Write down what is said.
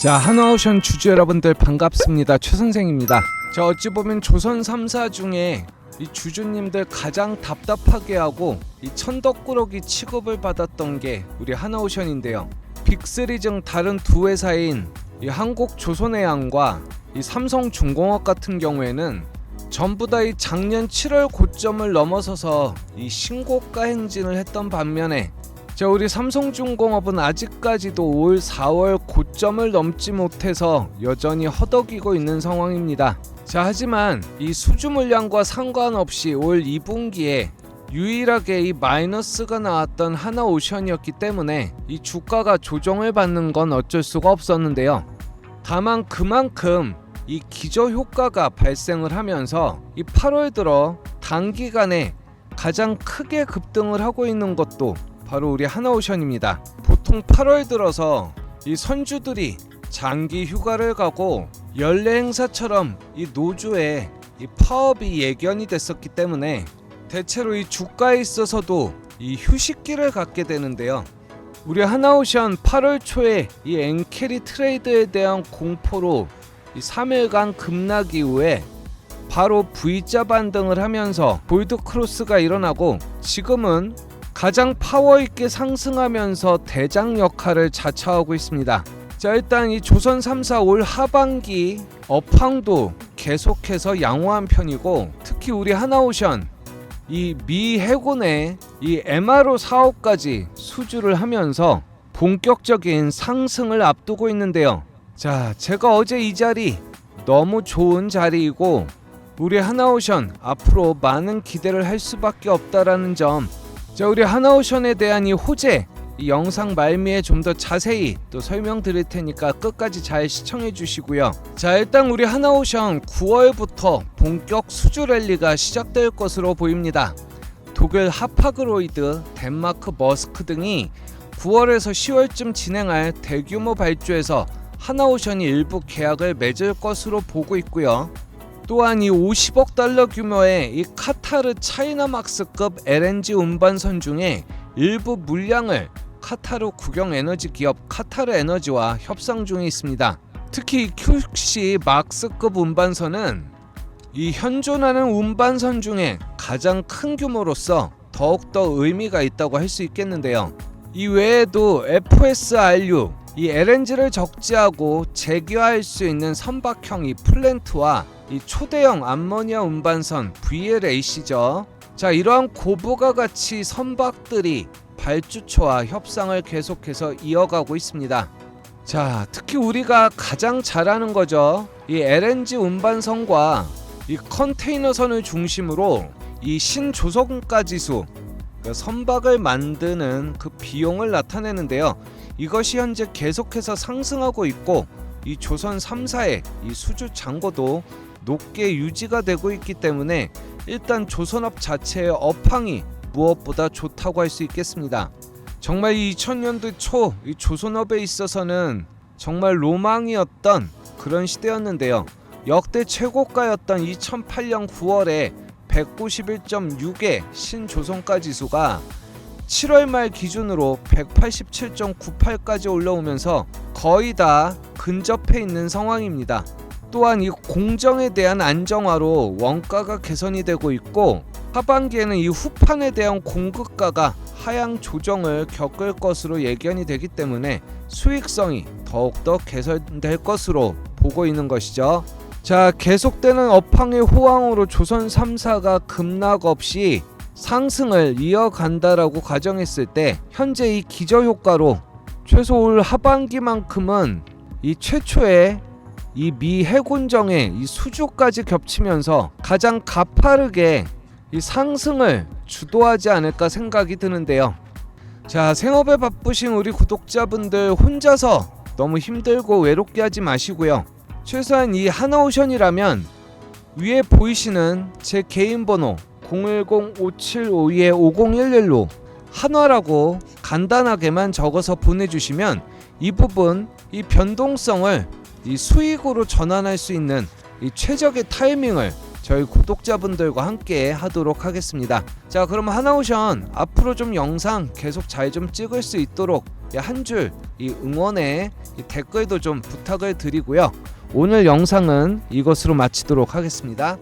자 하나오션 주주 여러분들 반갑습니다. 최 선생입니다. 자 어찌 보면 조선 3사 중에 이 주주님들 가장 답답하게 하고 이 천덕꾸러기 취급을 받았던 게 우리 하나오션인데요. 빅3 중 다른 두 회사인 이 한국조선해양과 이 삼성중공업 같은 경우에는 전부 다 이 작년 7월 고점을 넘어서서 이 신고가 행진을 했던 반면에 자 우리 삼성중공업은 아직까지도 올 4월 고점을 넘지 못해서 여전히 허덕이고 있는 상황입니다. 자 하지만 이 수주 물량과 상관없이 올 2분기에 유일하게 이 마이너스가 나왔던 하나오션이었기 때문에 이 주가가 조정을 받는 건 어쩔 수가 없었는데요. 다만 그만큼 이 기저 효과가 발생을 하면서 이 8월 들어 단기간에 가장 크게 급등을 하고 있는 것도 바로 우리 하나오션입니다. 보통 8월 들어서 이 선주들이 장기 휴가를 가고 연례 행사처럼 이 노조에 이 파업이 예견이 됐었기 때문에 대체로 이 주가에 있어서도 이 휴식기를 갖게 되는데요. 우리 하나오션 8월 초에 이 엔캐리 트레이드에 대한 공포로 이 3일간 급락 이후에 바로 V자 반등을 하면서 골드 크로스가 일어나고 지금은 가장 파워 있게 상승하면서 대장 역할을 자처하고 있습니다. 자 일단 이 조선 3사 올 하반기 업황도 계속해서 양호한 편이고 특히 우리 하나오션 이 미 해군의 이 MRO 사업까지 수주를 하면서 본격적인 상승을 앞두고 있는데요. 자 제가 어제 이 자리 너무 좋은 자리이고 우리 하나오션 앞으로 많은 기대를 할 수밖에 없다라는 점 자 우리 하나오션에 대한 이 호재 이 영상 말미에 좀 더 자세히 또 설명드릴 테니까 끝까지 잘 시청해 주시고요. 자 일단 우리 하나오션 9월부터 본격 수주 랠리가 시작될 것으로 보입니다. 독일 하파그로이드, 덴마크 머스크 등이 9월에서 10월쯤 진행할 대규모 발주에서 하나오션이 일부 계약을 맺을 것으로 보고 있고요. 또한 이 50억 달러 규모의 이 카타르 차이나막스급 LNG 운반선 중에 일부 물량을 카타르 국영 에너지 기업 카타르 에너지와 협상 중에 있습니다. 특히 이 큐시 막스급 운반선은 이 현존하는 운반선 중에 가장 큰 규모로서 더욱더 의미가 있다고 할 수 있겠는데요. 이 외에도 FSRU 이 LNG를 적재하고 재기화할 수 있는 선박형 이 플랜트와 이 초대형 암모니아 운반선 VLAC죠. 자 이러한 고부가 가치 선박들이 발주처와 협상을 계속해서 이어가고 있습니다. 자 특히 우리가 가장 잘하는 거죠. 이 LNG 운반선과 이 컨테이너선을 중심으로 이 신조선가지수 그 선박을 만드는 그 비용을 나타내는데요. 이것이 현재 계속해서 상승하고 있고 이 조선 3사의 이 수주 잔고도 높게 유지가 되고 있기 때문에 일단 조선업 자체의 업황이 무엇보다 좋다고 할 수 있겠습니다. 정말 이 2000년대 초이 조선업에 있어서는 정말 로망이었던 그런 시대였는데요. 역대 최고가였던 2008년 9월에 191.6의 신조선가 지수가 7월 말 기준으로 187.98까지 올라오면서 거의 다 근접해 있는 상황입니다. 또한 이 공정에 대한 안정화로 원가가 개선이 되고 있고 하반기에는 이 후판에 대한 공급가가 하향 조정을 겪을 것으로 예견이 되기 때문에 수익성이 더욱더 개선될 것으로 보고 있는 것이죠. 자, 계속되는 업황의 호황으로 조선 3사가 급락 없이 상승을 이어간다라고 가정했을 때 현재 이 기저 효과로 최소 올 하반기만큼은 이 최초의 이 미 해군정의 이 수주까지 겹치면서 가장 가파르게 이 상승을 주도하지 않을까 생각이 드는데요. 자, 생업에 바쁘신 우리 구독자분들 혼자서 너무 힘들고 외롭게 하지 마시고요. 최소한 이 하나오션이라면 위에 보이시는 제 개인 번호 010-5752-5011로 한화라고 간단하게만 적어서 보내주시면 이 부분 이 변동성을 이 수익으로 전환할 수 있는 이 최적의 타이밍을 저희 구독자분들과 함께 하도록 하겠습니다. 자, 그럼 하나오션 앞으로 좀 영상 계속 잘 좀 찍을 수 있도록 한 줄 이 응원의 이 댓글도 좀 부탁을 드리고요. 오늘 영상은 이것으로 마치도록 하겠습니다.